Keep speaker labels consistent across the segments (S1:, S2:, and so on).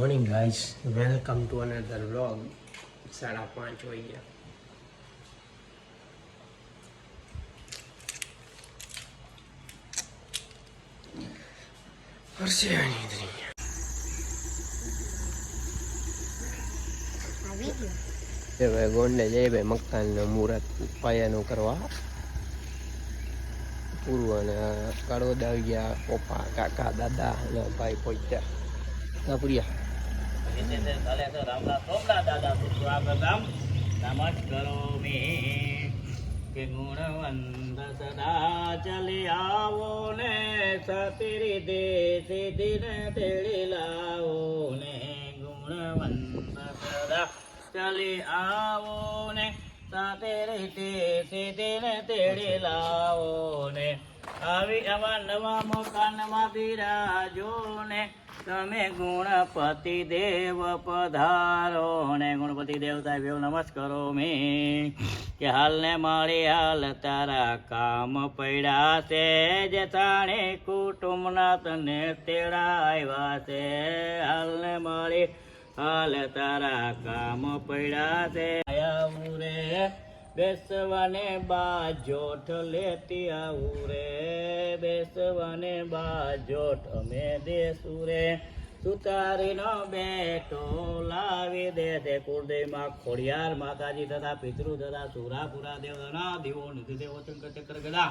S1: Morning guys welcome to another vlog સાડા પાંચ વાગ્યા ગયા. એ ભાઈ ગોંડલે જઈ ભાઈ મકાનનું મુહૂર્ત પાયાનું કરવા. પૂર્વ અને કડોદ આવી ગયા પપ્પા, કાકા, દાદા અને ભાઈ પહોંચ્યા કાપડિયા
S2: કે ગુણવંત સદા ચલી આવો ને સતીરી દિન તેડી લાવો ને, ગુણવંત સદા ચલી આવો ને સતીરી દિન તેડી લાવો ને. આવી આવા નવા મકાનમાં બિરાજો ને તમે ગુણપતિ દેવ પધારો ને ગુણપતિ દેવતા ભેવ નમસ્કારો મે કે હાલને માળી હાલ તારા કામ પડ્યા છે, જે તાણે કુટુંબના તને તેડા આવ્યા છે. હાલને માળી હાલ તારા કામ પડ્યા છે. આવું રે બેસવાને બાજોઠ લેતી આવું રે બેસવાને બાજોઠ અમે દેશું રે સુતારીનો બેટો લાવી દે તે કુળદેવમાં ખોડિયાર માતાજી તથા પિતૃ તથા સુરાપુરા દેવતાના દેવો નિધિ દેવો ચંકર ચક્ર ગદા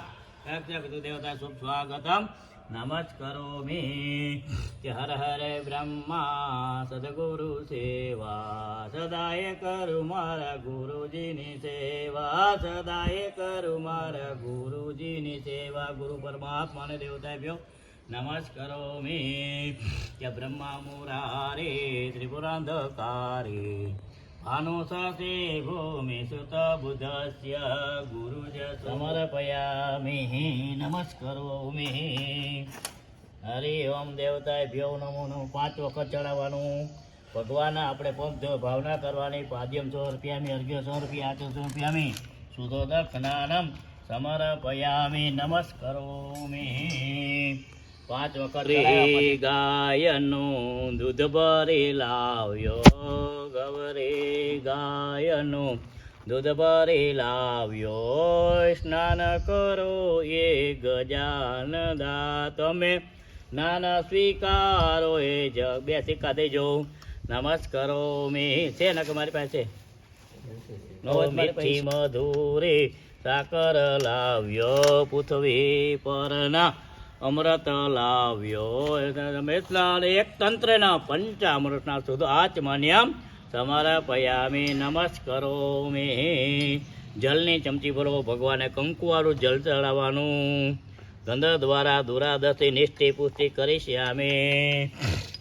S2: દેવતા, શુભ સ્વાગતમ. નમસ્કારોમિ કે હર હર બ્રહ્મા સદગુરુ સેવા સદાય કરું મારા ગુરુજીની સેવા સદાય કરું મારા ગુરુજીની સેવા ગુરુ પરમાત્માને દેવતાભ્યો નમસ્કરોમિ કે બ્રહ્મા મુરારે ત્રિપુરાંધકારે ભૂમિ સુત બુધસ્ય ગુરુજ સમર્પયામિ નમસ્કરોમિ હરિ ઓમ દેવતાએ ભ્યો નમો નમો પાંચ વખત ચડાવવાનું ભગવાન આપણે પગ ભાવના કરવાની પાદ્યમ સો રૂપિયામી અર્ઘ્ય સો રૂપિયા આઠ સો રૂપિયામી સુધોદક જ્ઞાનમ સમર્પયામિ। નમસ્કરોમિ। પાંચ વખત ગાયનું દૂધ ભરી લાવ્યો। ગવરે ગાયનું દૂધ ભરી લાવ્યો સ્નાન કરો એ ગજાનદા તમે નાના સ્વીકારો એ જગ બે સિક્કા દેજો નમસ્કારો મે છે ને કે મારી પાસે. મીઠી મધુરી સાકર લાવ્યો પૃથ્વી પરના અમૃત લાવ્યો. મેસલાલ એક તંત્રના પંચામૃતના શુદ્ધ આચમન્યમ સમર્પયામિ નમસ્કારો મે. જલની ચમચી ભરો, ભગવાને કંકુવાળું જલ ચડાવવાનું. ગંધ દ્વારા દુરાદથી નિષ્ઠિ પુષ્ટિ કરી શ્યામે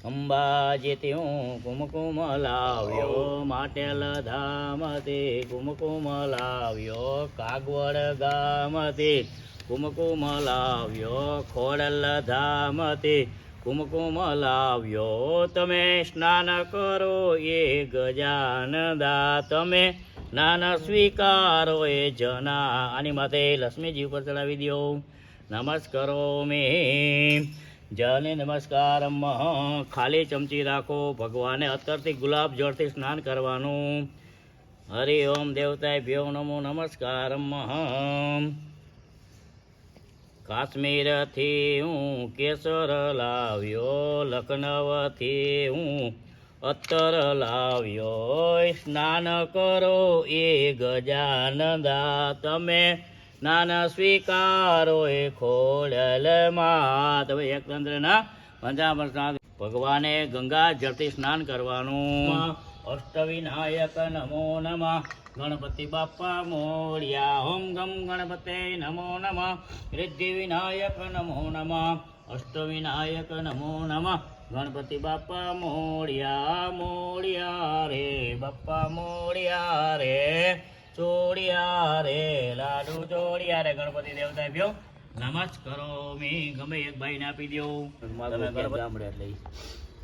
S2: અંબાજીથી હું કુમકુમ લાવ્યો, માટેલ ધામથી કુમકુમ લાવ્યો, કાગવડ ગામથી કુમકુમ લાવ્યો, ખોડલ ધામથી કુમકુમ લાવ્યો તમે સ્નાન કરો એ ગજાનદા. તમે નાના સ્વીકારો એ જના. આની માથે લક્ષ્મીજી ઉપર ચડાવી દો. નમસ્કારો મે. જને નમસ્કાર ખાલી ચમચી રાખો. ભગવાને અત્તરથી ગુલાબ જળથી સ્નાન કરવાનું. હરિ ઓમ દેવતાય ભ્યો નમો. નમસ્કાર કાશ્મીરથી હું કેસર લાવ્યો લખનવથી હું અત્તર લાવ્યો. સ્નાન કરો એ ગજાનંદા. તમે નાના સ્વીકારો એ ખોડલમાં તમે એક તંત્રના પંચામૃત ભગવાને ગંગા જળથી સ્નાન કરવાનું. અષ્ટવિનાયક નમો નમઃ. ગણપતિ બાપા મોર્યા. ઓમ ગમ ગણપતે નમો નમ. રિદ્ધિ વિનાયક નમો નમઃ. અષ્ટવિનાયક નમો નમ. ગણપતિ બાપા મોર્યા મોર્યા રે. બાપા મોર્યા રે. ચોડિયા રે. લાડુ ચોડિયા રે. ગણપતિ દેવતા ભ્યો. નમસ્કારો મે. ગમે એક ભાઈને આપી દો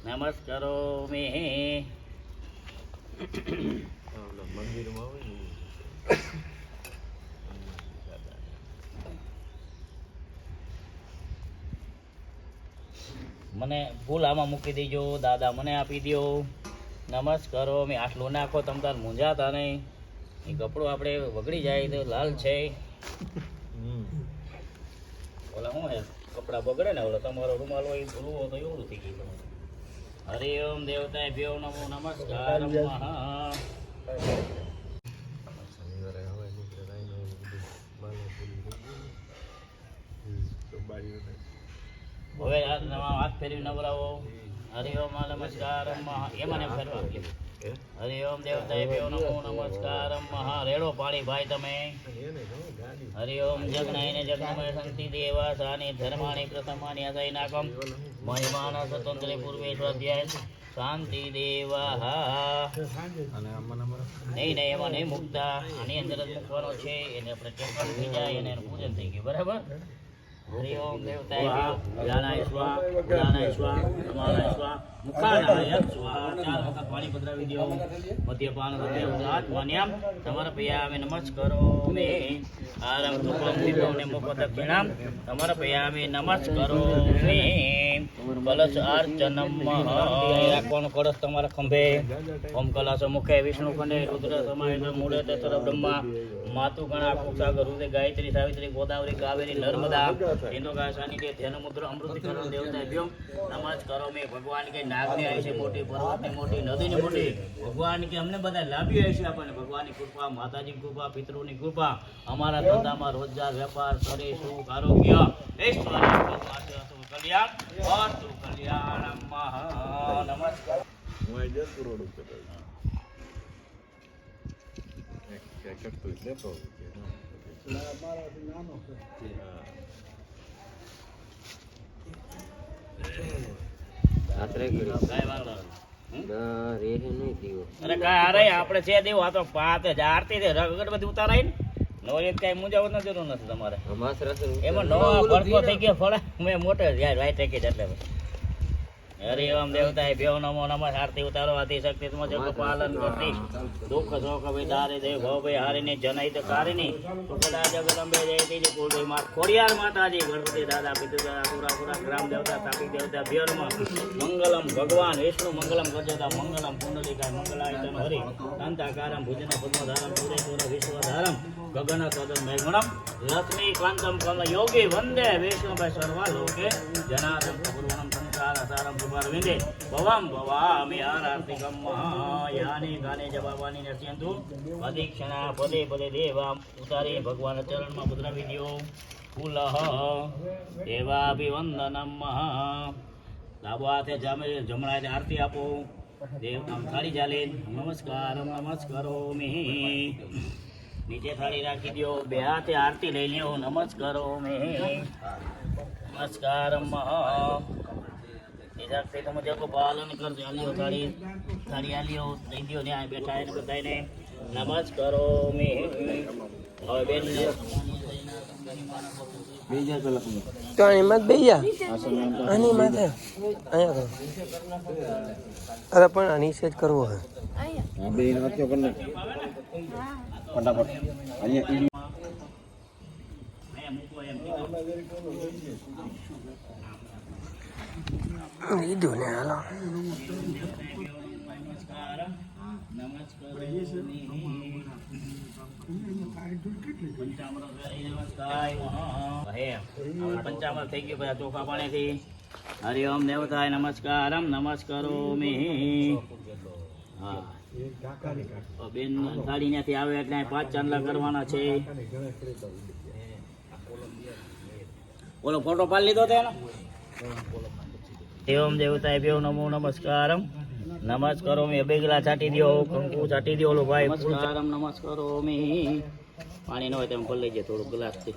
S2: નમસ્કારો મી. મને ભૂલ આમાં મૂકી દેજો, દાદા મને આપી દો નમસ્કારો, મેં આટલું નાખો, તમ તાર મૂંઝાતા નહીં. એ કપડું આપણે વગડી જાય તો લાલ છે. ઓલા શું હે? કપડા બગડે ને ઓલો તમારો રૂમાલ હોય રૂવો તો એવું થઈ ગયું. હરિ ઓમ દેવતાય ભ્યો નમો નમસ્કાર હવે હાથ ફેરવી નવરાવો. હરિઓમ નમસ્કાર મહા. એમાં ફેરવા. હરિઓમ હરિ ઓમ નમો નમસ્કાર મહા. રેડો પાડી ભાઈ તમે. હરિઓમ જગનાયને જગનમય સંતિ દેવા સાની ધર્માણી પ્રથમાની અસય નાકમ મહિમાન સ્વતંત્ર પૂર્વે સ્વાધ્યાય શાંતિ દેવા નહીં નહીં એમાં નહીં મૂકતા. આની અંદર જ મૂકવાનો છે. એને આપણે ટેકન થઈ જાય એને પૂજન થઈ ગયું. બરાબર? હરિ દેવતાય જ્ઞાનાય સ્વા જ્ઞાનાય સ્વા સમાનાય સ્વા મુખાનાય સ્વા ચાર વખત પાણી પધરાવી દો મદ્યપાન હૃદય ઉદાત માન્યામ તમારા પૈયામે નમસ્કારો મે આરમ તુપમ વિભવને મુખ દક્ષિણામ તમારા પૈયામે નમસ્કારો મે કલશ અર્ચનમ. રાખવાનો કળશ તમારા ખંભે. ઓમ કલાસો મુખે વિષ્ણુ ખંડે રુદ્ર સમાય મૂળે તર બ્રહ્મા. માતુ ગણા સાગર હૃદય ગાયત્રી સાવિત્રી ગોદાવરી કાવેરી નર્મદા. ઇન્દો ગાસાની કે ધ્યાન મુદ્ર અમૃતિકરણ દેવતા ભ્યો નમાજ કરો મેં ભગવાન કે નાગની આવી છે મોટી પર્વતની મોટી નદીની મોટી. ભગવાન કે અમને બધા લાભી આવી છે આપણને. ભગવાનની કૃપા માતાજીની કૃપા પિતૃની કૃપા. અમારા ધંધામાં રોજગાર વેપાર શરીર સુખ આરોગ્ય. ઐશ્વર્ય કલ્યાણ. વાસ્તુ કલ્યાણ મહા નમસ્કાર. અરે આપડે છે દેવું. આ તો પાતે જ આરતી અગરબત્તી ઉતારાય ને નો કઈ મુંજાવત જરૂર નથી તમારે. એમાં નો ભડકો થઈ ગયો ફળા. મેં મોટો જાય રાઈટ કે એટલે. હરિ ઓમ દેવતાય, ભ્યો નમો નમઃ, આરતી ઉતારો આદિ શક્તિ તમ જગ પાલન કરતી. દુઃખ શોક વિદારે દે, ભવ ભય હારીને જનહિત કારિણી સુખદા જગદંબે જય તેજી કુળદેવી માત ખોડિયાર માતાજી, ગણપતિ દાદા પિતુ દાદા પુરા પુરા, ગ્રામ દેવતા તાપી દેવતા, ભ્યો નમઃ. મંગલમ ભગવાન, વિષ્ણુ મંગલમ ગજતા મંગલમ પુંડલિકાય, મંગલાય તન હરિ. કાંતાકારમ ભુજન પદ્મધારમ, પુરેશ્વર, વિશ્વધારમ, ગગન સદન મેઘણમ લક્ષ્મી કાંતમ કમ યોગી, વંદે, વિષ્ણુભાઈ સર્વા લોકે જનાર્દન સંસાર સારમ કૃપાર વિંદે ભવમ ભવામિ આરાર્તિકમ મહાયાની ગાને જવાબાની નશ્યંતુ અધિક્ષણા પદે પદે દેવામ ઉતારી ભગવાન ચરણમાં પધરાવી દ્યો ફૂલ દેવાભિવંદનમ ડાબો હાથે જમે જમણા હાથે આરતી આપો. દેવ આમ થાળી ચાલે નમસ્કાર નમસ્કારો મે નીચે થાળી રાખી દો બે હાથે આરતી લઈ લ્યો. નમસ્કારો મે નમસ્કાર તમે પાલન કરજો દઈ દો ને બેઠા એને બધાને કરો મે હવે બેન
S1: તો આની માં બે જા. આની માથે. અહીંયા કરો. અરે પણ આની સેજ કરવો હે. લીધું ને હાલો
S2: પંચામૃત થઈ ગયું બધા ચોખા પાણીથી હરિ ઓમ દેવતાય નમસ્કાર નમસ્કારો મે બેન ગાડી ત્યાંથી આવે એટલે પાંચ ચાંદલા કરવાના છે ઓલો ફોટો પાડી લીધો તેનો એવમ દેવતાય બેવ નમો નમસ્કારમ. નમસ્કારો મે બેગલા છાટી દો કંકુ છાટી દો ઓલો ભાઈ નમસ્કારમ, નમસ્કારો મે. પાણી ન હોય તેમ ભરી લેજે થોડું ગ્લાસથી.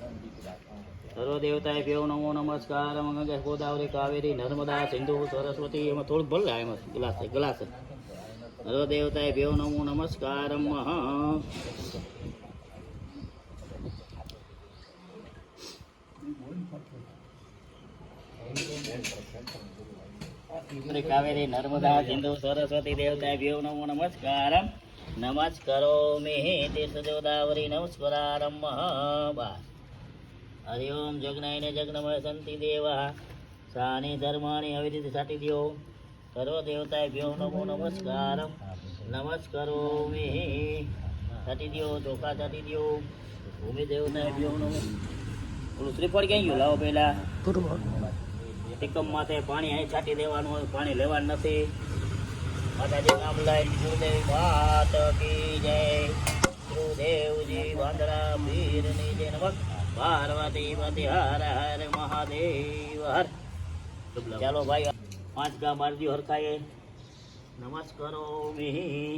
S2: સર્વ દેવતાય બેવ નમો નમસ્કારમ. ગંગા, ગોદાવરી, કાવેરી, નર્મદા, સિંધુ, સરસ્વતી, એમાં થોડુંક ભલે એમાં ગ્લાસ ગ્લાસ સર્વ દેવતાય બેવ નમો નમસ્કારમ. કાવેરી, નર્મદા, સિંધુ, સરસ્વતી દેવતા ભ્યો નમો નમસ્કારમ નમસ્કારો, મે તીર્થ ગોદાવરી નમસ્કારમ મહાબા હરિ ઓમ જગનાયને જગનમય સંતિ દેવા. સાની ધર્માની આવી રીતે છાંટી દો સર્વ દેવતાય ભ્યો નમો નમસ્કાર. નમસ્કારો, મે છાંટી દો ચોખા છાંટી દો ભૂમિ દેવતાય ભ્યો નમો ઓલું શ્રીફળ ક્યાં ગયું? લાવો પહેલા. ટીકમ માથે પાણી અહીં છાંટી દેવાનું હોય, પાણી લેવાનું નથી. માતાજી નામ લઈ ગુરુદેવ વાત કી જય. ગુરુદેવજી વાંદરા વીરની જય નમઃ પાર્વતી પતિ હર હર મહાદેવ હર. ચાલો ભાઈ, પાંચ ગામ મારજી હરખાએ નમસ્કારો મી.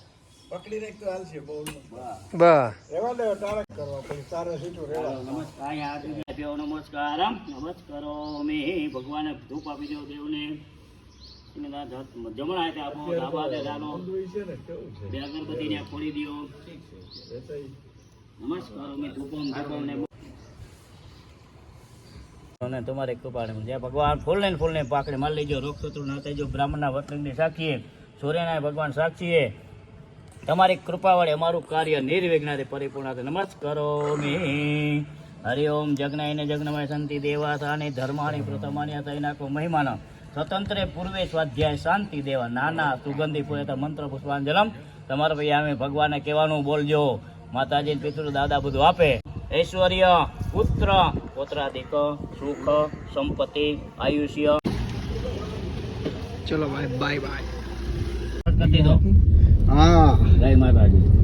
S2: જાય ધ્યાન તો. પણ ધ્યાન ન હોય તો આપણે શું કરીએ દેવાદાની ધર્માની. આમ આમ એક ફોટો લઈ લેવાનો થઈ ગયો આવી ગયો ભાઈ બા કુળદેવી માં બા ઓલા ભાઈલા
S1: પૂર્વંદર પગમાં ન દેતો નિરાઈ દે બસ
S2: નમસ્કાર દેવ નમસ્કારમ નમસ્કારો મે ધૂપ આપી દો દેવને જમણા આપો ધાબા બે અગરબત્તી ને ખોલી દો. નમસ્કાર મે ધૂપમ ધૂપમ ને અને તમારે કૃપાને જય ભગવાન ફૂલ ને ફૂલ ને પાકડી મારી લેજો રોગ શત્રુ ના થજો બ્રાહ્મણના વતનની સાક્ષીએ. સૂર્યનારાયણ ભગવાન સાક્ષીએ. તમારી કૃપા વડે અમારું કાર્ય નિર્વિઘ્નથી પરિપૂર્ણ થાય નમસ્કારો મે હરિ ઓમ જગ્નાયને જગ્નમય શાંતિ દેવાસાની ધર્માની પ્રથમાની તૈનાકો મહિમાના સ્વતંત્રે પૂર્વે સ્વાધ્યાય શાંતિ દેવા નાના સુગંધી પૂરેતા મંત્ર પુષ્પાંજલમ તમારા ભાઈ અમે ભગવાનને કહેવાનું બોલજો. માતાજી પિતૃ દાદા બધું આપે. ઐશ્વર્ય પુત્ર પોત્રાધિક સુખ સંપત્તિ આયુષ્ય.
S1: ચલો ભાઈ બાય બાય
S2: કરી દીધો.
S3: હા.
S2: જય માતાજી.